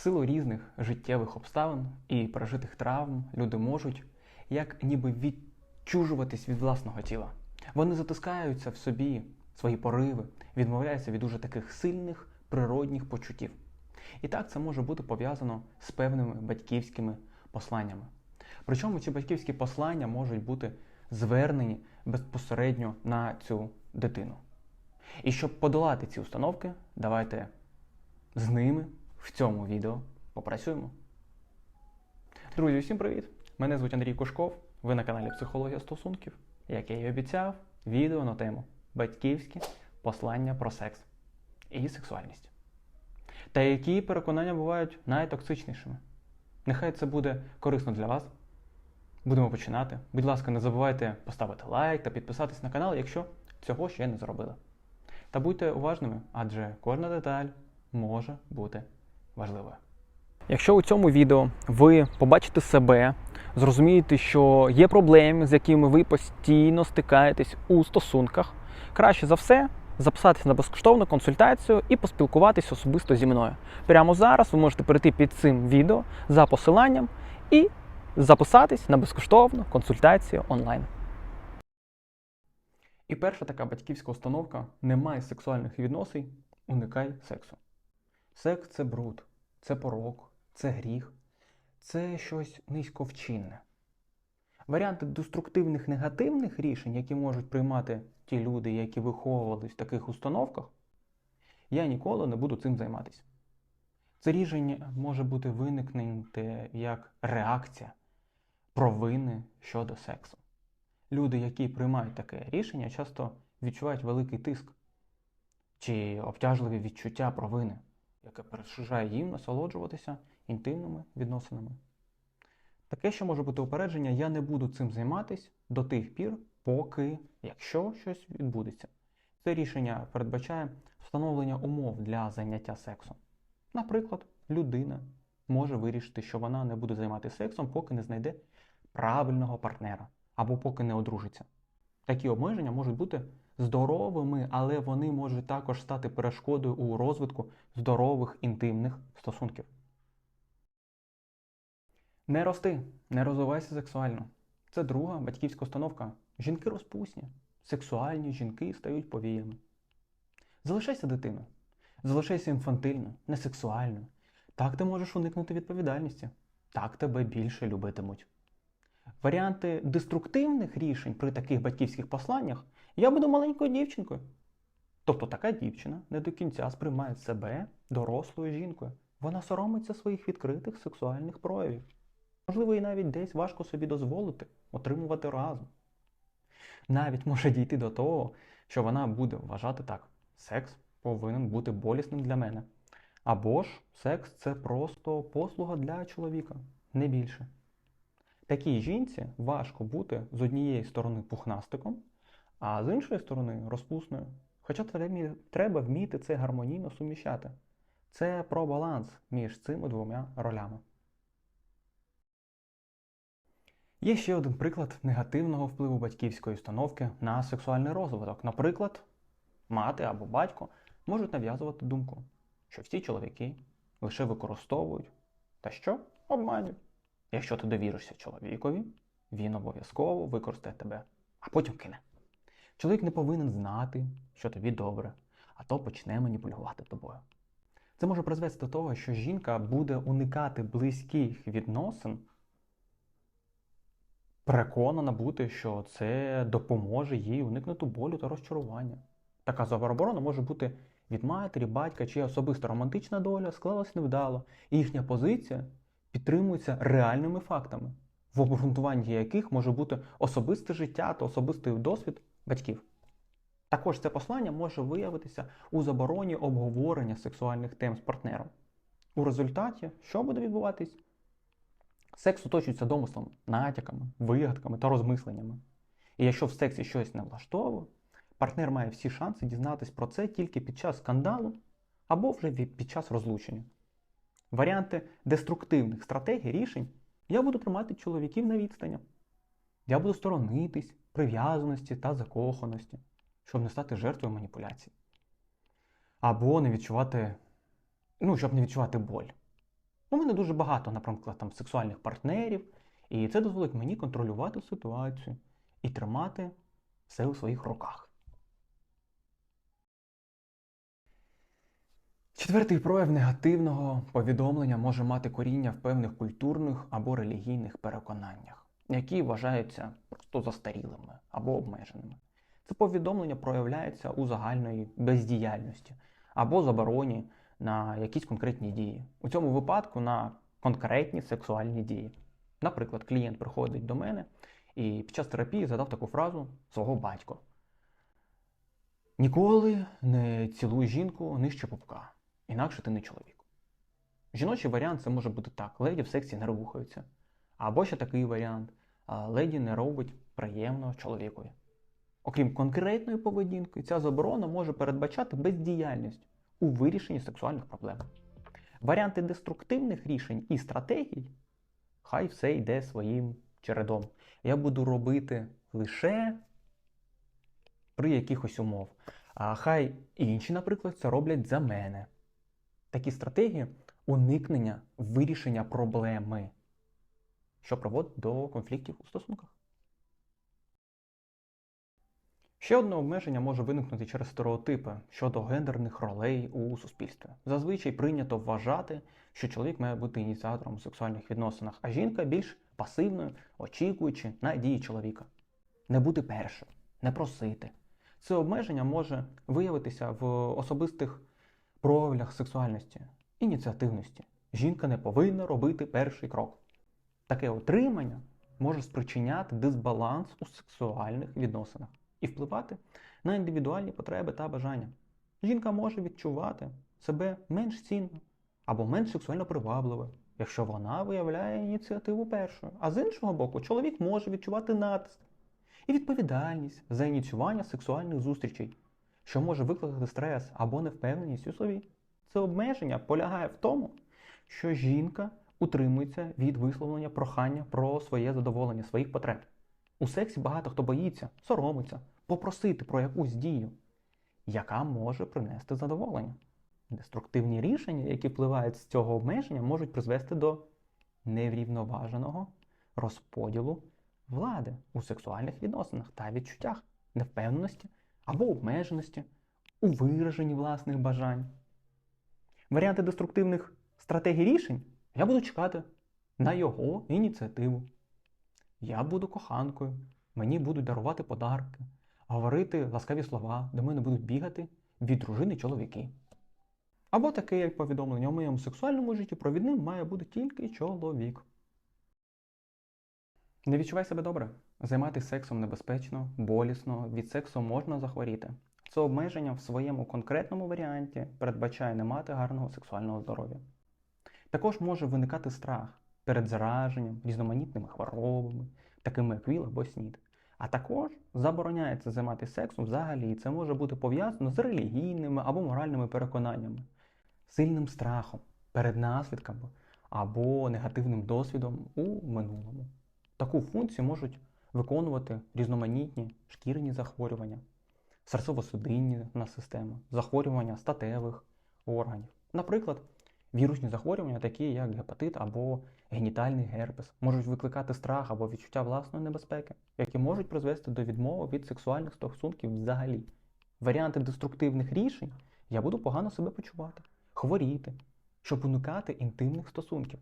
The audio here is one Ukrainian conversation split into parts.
силу різних життєвих обставин і пережитих травм люди можуть як ніби відчужуватись від власного тіла. Вони затискаються в собі свої пориви, відмовляються від уже таких сильних природних почуттів. І так це може бути пов'язано з певними батьківськими посланнями. Причому ці батьківські послання можуть бути звернені безпосередньо на цю дитину. І щоб подолати ці установки, давайте з ними в цьому відео попрацюємо. Друзі, всім привіт! Мене звуть Андрій Кушков. Ви на каналі Психологія стосунків. Як я і обіцяв, відео на тему Батьківські послання про секс і сексуальність. Та які переконання бувають найтоксичнішими. Нехай це буде корисно для вас. Будемо починати. Будь ласка, не забувайте поставити лайк та підписатись на канал, якщо цього ще не зробили. Та будьте уважними, адже кожна деталь може бути важливою. Якщо у цьому відео ви побачите себе, зрозумієте, що є проблеми, з якими ви постійно стикаєтесь у стосунках, краще за все записатися на безкоштовну консультацію і поспілкуватись особисто зі мною. Прямо зараз ви можете перейти під цим відео за посиланням і записатись на безкоштовну консультацію онлайн. І перша така батьківська установка немає сексуальних відносин, уникай сексу. Секс це бруд, це порок, це гріх, це щось низьковчинне. Варіанти деструктивних негативних рішень, які можуть приймати ті люди, які виховувались в таких установках, я ніколи не буду цим займатися. Це рішення може бути виникнути як реакція провини щодо сексу. Люди, які приймають таке рішення, часто відчувають великий тиск чи обтяжливі відчуття провини, яке перешкоджає їм насолоджуватися інтимними відносинами. Таке, що може бути упередження, я не буду цим займатися до тих пір, поки, якщо щось відбудеться. Це рішення передбачає встановлення умов для заняття сексом. Наприклад, людина може вирішити, що вона не буде займатися сексом, поки не знайде правильного партнера або поки не одружиться. Такі обмеження можуть бути здоровими, але вони можуть також стати перешкодою у розвитку здорових інтимних стосунків. Не рости, не розвивайся сексуально. Це друга батьківська установка. Жінки розпусні, сексуальні жінки стають повіями. Залишайся дитиною, залишайся інфантильною, несексуальною. Так ти можеш уникнути відповідальності. Так тебе більше любитимуть. Варіанти деструктивних рішень при таких батьківських посланнях я буду маленькою дівчинкою. Тобто така дівчина не до кінця сприймає себе дорослою жінкою. Вона соромиться своїх відкритих сексуальних проявів. Можливо, і навіть десь важко собі дозволити отримувати разом. Навіть може дійти до того, що вона буде вважати так: секс повинен бути болісним для мене. Або ж секс це просто послуга для чоловіка, не більше. Такій жінці важко бути з однієї сторони пухнастиком, а з іншої сторони розпусною. Хоча треба вміти це гармонійно суміщати. Це про баланс між цими двома ролями. Є ще один приклад негативного впливу батьківської установки на сексуальний розвиток. Наприклад, мати або батько можуть нав'язувати думку, що всі чоловіки лише використовують та що обманюють. Якщо ти довіришся чоловікові, він обов'язково використає тебе, а потім кине. Чоловік не повинен знати, що тобі добре, а то почне маніпулювати тобою. Це може призвести до того, що жінка буде уникати близьких відносин, переконана бути, що це допоможе їй уникнути болю та розчарування. Така забороборона може бути від матері, батька, чия особиста романтична доля склалась невдало, і їхня позиція підтримується реальними фактами, в обґрунтуванні яких може бути особисте життя та особистий досвід батьків. Також це послання може виявитися у забороні обговорення сексуальних тем з партнером. У результаті, що буде відбуватись? Секс оточується домислами, натяками, вигадками та розмисленнями. І якщо в сексі щось не влаштовує, партнер має всі шанси дізнатись про це тільки під час скандалу або вже під час розлучення. Варіанти деструктивних стратегій рішень я буду тримати чоловіків на відстані. Я буду сторонитись прив'язаності та закоханості, щоб не стати жертвою маніпуляцій. Або не відчувати, ну, щоб не відчувати боль. У мене дуже багато, наприклад, там сексуальних партнерів, і це дозволить мені контролювати ситуацію і тримати все у своїх руках. Четвертий прояв негативного повідомлення може мати коріння в певних культурних або релігійних переконаннях, які вважаються просто застарілими або обмеженими. Це повідомлення проявляється у загальної бездіяльності або забороні на якісь конкретні дії. У цьому випадку на конкретні сексуальні дії. Наприклад, клієнт приходить до мене і під час терапії задав таку фразу свого батька. Ніколи не цілуй жінку нижче пупка, інакше ти не чоловік. Жіночий варіант це може бути так: леді в сексі не рухаються. Або ще такий варіант: леді не робить приємно чоловікові. Окрім конкретної поведінки, ця заборона може передбачати бездіяльність у вирішенні сексуальних проблем. Варіанти деструктивних рішень і стратегій, хай все йде своїм чередом. Я буду робити лише при якихось умов. А хай інші, наприклад, це роблять за мене. Такі стратегії уникнення вирішення проблеми, що приводить до конфліктів у стосунках. Ще одне обмеження може виникнути через стереотипи щодо гендерних ролей у суспільстві. Зазвичай прийнято вважати, що чоловік має бути ініціатором у сексуальних відносинах, а жінка більш пасивною, очікуючи на дії чоловіка. Не бути першою, не просити. Це обмеження може виявитися в особистих проявлях сексуальності, ініціативності. Жінка не повинна робити перший крок. Таке отримання може спричиняти дисбаланс у сексуальних відносинах і впливати на індивідуальні потреби та бажання. Жінка може відчувати себе менш цінно або менш сексуально привабливою, якщо вона виявляє ініціативу першою. А з іншого боку, чоловік може відчувати натиск і відповідальність за ініціювання сексуальних зустрічей, що може викликати стрес або невпевненість у собі. Це обмеження полягає в тому, що жінка утримується від висловлення прохання про своє задоволення, своїх потреб. У сексі багато хто боїться, соромиться, попросити про якусь дію, яка може принести задоволення. Деструктивні рішення, які впливають з цього обмеження, можуть призвести до неврівноваженого розподілу влади у сексуальних відносинах та відчуттях, невпевненості або обмеженості у вираженні власних бажань. Варіанти деструктивних стратегій рішень я буду чекати на його ініціативу. Я буду коханкою, мені будуть дарувати подарки, говорити ласкаві слова, до мене будуть бігати від дружини чоловіки. Або таке, як повідомлення у моєму сексуальному житті провідним має бути тільки чоловік. Не відчувай себе добре. Займатися сексом небезпечно, болісно, від сексу можна захворіти. Це обмеження в своєму конкретному варіанті передбачає не мати гарного сексуального здоров'я. Також може виникати страх перед зараженням, різноманітними хворобами, такими як ВІЛ або СНІД. А також забороняється займатися сексом взагалі, і це може бути пов'язано з релігійними або моральними переконаннями, сильним страхом перед наслідками або негативним досвідом у минулому. Таку функцію можуть виконувати різноманітні шкірні захворювання, серцево-судинна система, захворювання статевих органів. Наприклад, вірусні захворювання, такі як гепатит або генітальний герпес, можуть викликати страх або відчуття власної небезпеки, які можуть призвести до відмови від сексуальних стосунків взагалі. Варіанти деструктивних рішень я буду погано себе почувати, хворіти, щоб уникати інтимних стосунків.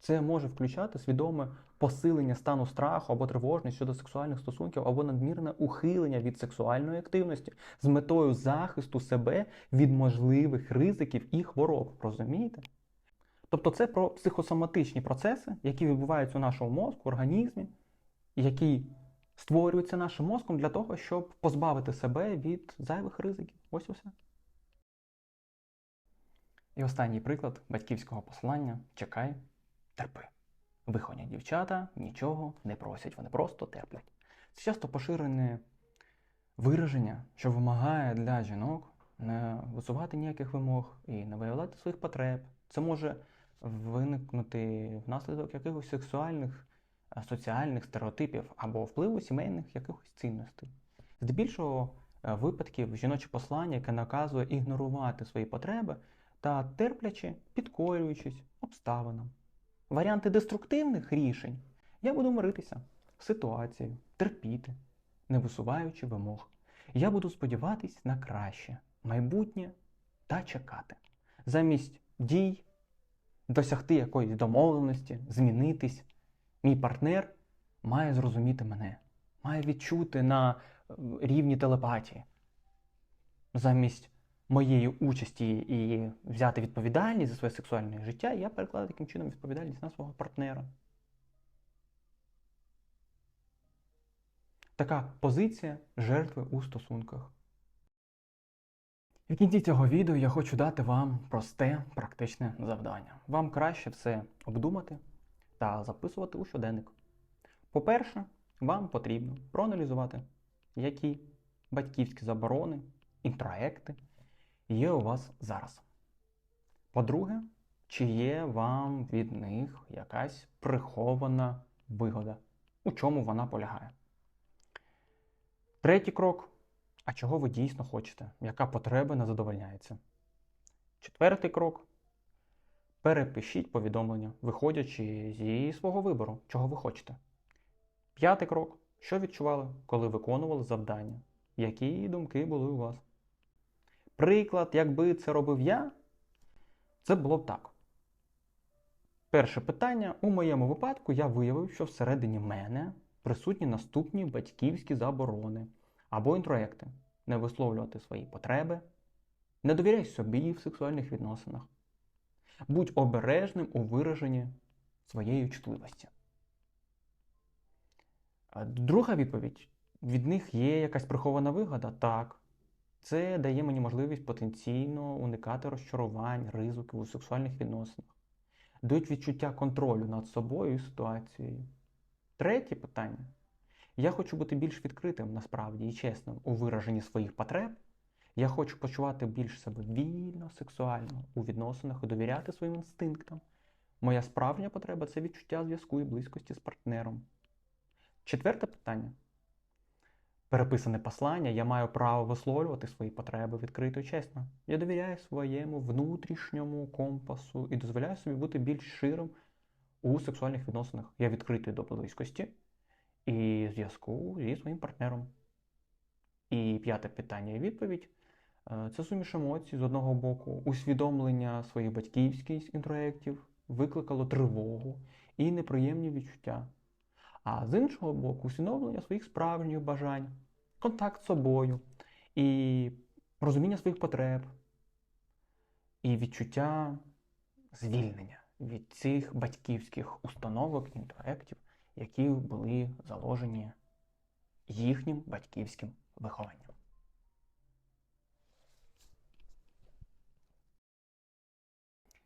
Це може включати свідоме посилення стану страху або тривожність щодо сексуальних стосунків, або надмірне ухилення від сексуальної активності з метою захисту себе від можливих ризиків і хвороб. Розумієте? Тобто це про психосоматичні процеси, які відбуваються у нашому мозку, в організмі, які створюються нашим мозком для того, щоб позбавити себе від зайвих ризиків. Ось усе. І останній приклад батьківського послання чекай терпи. Виховані дівчата нічого не просять, вони просто терплять. Це часто поширене вираження, що вимагає для жінок не висувати ніяких вимог і не виявляти своїх потреб. Це може виникнути внаслідок якихось сексуальних, е, соціальних стереотипів або впливу сімейних якихось цінностей. Здебільшого е, випадків жіноче послання, яке наказує ігнорувати свої потреби та терплячи, підкорюючись, обставинам. Варіанти деструктивних рішень я буду миритися з ситуацією, терпіти, не висуваючи вимог. Я буду сподіватись на краще, майбутнє та чекати. Замість дій, досягти якоїсь домовленості, змінитись, мій партнер має зрозуміти мене, має відчути на е, рівні телепатії. Замість моєї участі і взяти відповідальність за своє сексуальне життя, я перекладаю таким чином відповідальність на свого партнера. Така позиція жертви у стосунках. В кінці цього відео я хочу дати вам просте практичне завдання. Вам краще все обдумати та записувати у щоденник. По-перше, вам потрібно проаналізувати, які батьківські заборони, інтроекти є у вас зараз. По-друге, чи є вам від них якась прихована вигода, у чому вона полягає. Третій крок. А чого ви дійсно хочете? Яка потреба не задовольняється? Четвертий крок. Перепишіть повідомлення, виходячи зі свого вибору, чого ви хочете. П'ятий крок. Що відчували, коли виконували завдання? Які думки були у вас? Приклад, якби це робив я, це було б так. Перше питання. У моєму випадку я виявив, що всередині мене присутні наступні батьківські заборони або інтроекти. Не висловлювати свої потреби, не довіряй собі в сексуальних відносинах. Будь обережним у вираженні своєї чутливості. Друга відповідь: від них є якась прихована вигода? Так. Це дає мені можливість потенційно уникати розчарувань, ризиків у сексуальних відносинах, дають відчуття контролю над собою і ситуацією. Третє питання. Я хочу бути більш відкритим насправді і чесним у вираженні своїх потреб. Я хочу почувати більш себе вільно, сексуально у відносинах і довіряти своїм інстинктам. Моя справжня потреба це відчуття зв'язку і близькості з партнером. Четверте питання. Переписане послання, я маю право висловлювати свої потреби відкрито і чесно. Я довіряю своєму внутрішньому компасу і дозволяю собі бути більш ширим у сексуальних відносинах. Я відкритий до близькості і зв'язку зі своїм партнером. І п'яте питання і відповідь е, це суміш емоцій з одного боку, усвідомлення своїх батьківських інтроєктів викликало тривогу і неприємні відчуття. А з іншого боку, усвідомлення своїх справжніх бажань, контакт з собою, і розуміння своїх потреб, і відчуття звільнення від цих батьківських установок, інтроектів, які були заложені їхнім батьківським вихованням.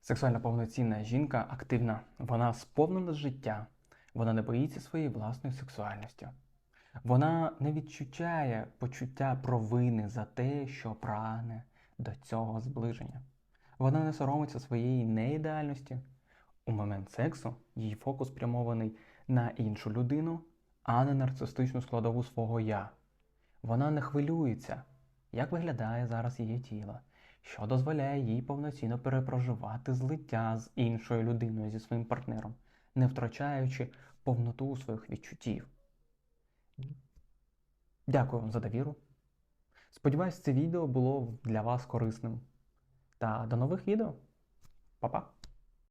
Сексуально повноцінна жінка активна, вона сповнена життя, вона не боїться своєї власної сексуальності. Вона не відчуттяє почуття провини за те, що прагне до цього зближення. Вона не соромиться своєї неідеальності. У момент сексу її фокус спрямований на іншу людину, а не нарцистичну складову свого я. Вона не хвилюється, як виглядає зараз її тіло, що дозволяє їй повноцінно перепроживати злиття з іншою людиною зі своїм партнером, не втрачаючи повноту своїх відчуттів. Дякую вам за довіру. Сподіваюсь, це відео було для вас корисним. Та до нових відео. Па-па!